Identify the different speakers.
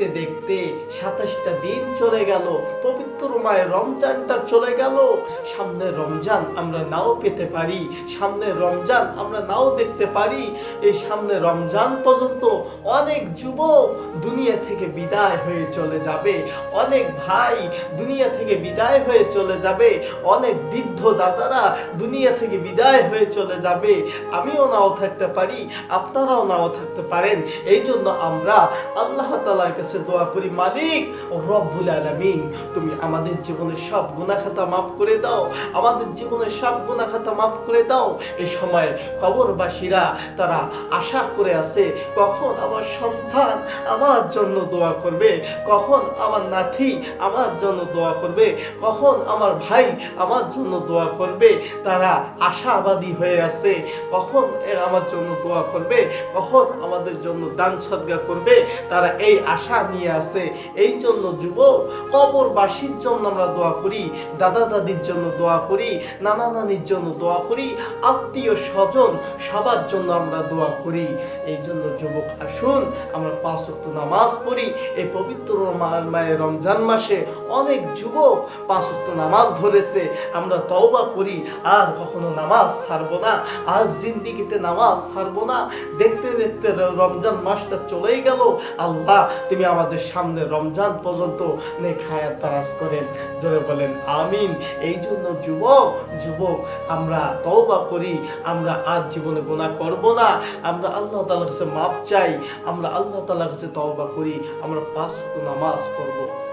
Speaker 1: দেখতে দেখতে সাতাশটা দিন চলে গেল, পবিত্র মায়ের রমজানটা চলে গেল। সামনে রমজান আমরা নাও পেতে পারি, সামনে রমজান আমরা নাও দেখতে পারি। এই সামনে রমজান পর্যন্ত অনেক যুবক দুনিয়া থেকে বিদায় হয়ে চলে যাবে, অনেক ভাই দুনিয়া থেকে বিদায় হয়ে চলে যাবে, অনেক বৃদ্ধ দাদারা দুনিয়া থেকে বিদায় হয়ে চলে যাবে। আমিও নাও থাকতে পারি, আপনারাও নাও থাকতে পারেন। এই জন্য আমরা আল্লাহ তালার কাছে দোয়া করি, মালিক, ও রব্বুল আলামিন, তুমি আমাদের জীবনের সব গুণাখাতা মাফ করে দাও, আমাদের জীবনের সব গুণাখাতা মাফ করে দাও। এই সময় কবরবাসীরা তারা আশা করে আছে, কখন আমার সন্তান আমার জন্য দোয়া করবে, কখন আমার নাতি আমার জন্য দোয়া করবে, কখন আমার ভাই আমার জন্য দোয়া করবে, তারা আশাবাদী হয়ে আছে, কখন আমার জন্য দোয়া করবে, কখন আমাদের জন্য দান সদ্গা করবে, তারা এই আশা নিয়ে আছে এই জন্য যুবক, কবরবাসীর জন্য আমরা দোয়া করি, দাদা দাদির জন্য দোয়া করি, নানা নানির জন্য দোয়া করি, আত্মীয় স্বজন সবার জন্য আমরা দোয়া করি। এই জন্য যুবক, আসুন, আমরা পাঁচ ওয়াক্ত নামাজ পড়ি। এই পবিত্র রমজান মাসে অনেক যুবক পাঁচ ওয়াক্ত নামাজ ধরেছে। আমরা তওবা করি, আর কখনো নামাজ ছাড়বো না। আজ জিন্দিগিতে নামাজ ছাড়বো না। দেখতে দেখতে রমজান মাসটা চলেই গেল। আল্লাহ, তুমি আমাদের সামনে রমজান পর্যন্ত নেখায়াত তারাস করেন। জোরে বলেন, আমিন। এই জন্য যুবক যুবক, আমরা তওবা করি। আমরা আজ জীবনে গোনা করব না। আমরা আল্লাহ তালা কাছে মাপ চাই। আমরা আল্লাহ তালা কাছে তওবা করি। আমরা পাঁচ নামাজ পড়ব।